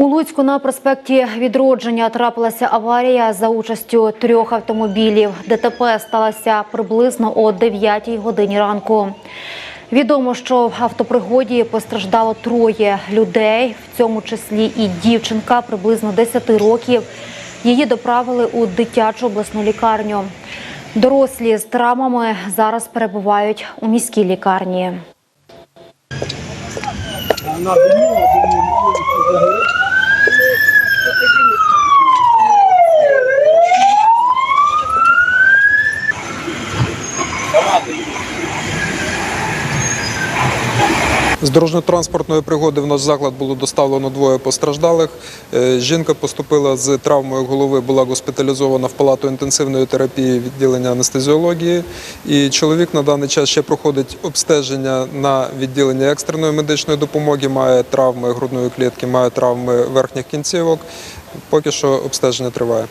У Луцьку на проспекті Відродження трапилася аварія за участю трьох автомобілів. ДТП сталося приблизно о 9 годині ранку. Відомо, що в автопригоді постраждало троє людей, в цьому числі і дівчинка приблизно 10 років. Її доправили у дитячу обласну лікарню. Дорослі з травмами зараз перебувають у міській лікарні. З дорожньо-транспортної пригоди в наш заклад було доставлено двоє постраждалих. Е, Жінка поступила з травмою голови, була госпіталізована в палату інтенсивної терапії відділення анестезіології. І чоловік на даний час ще проходить обстеження на відділенні екстреної медичної допомоги, має травми грудної клітки, має травми верхніх кінцівок. Поки що обстеження триває.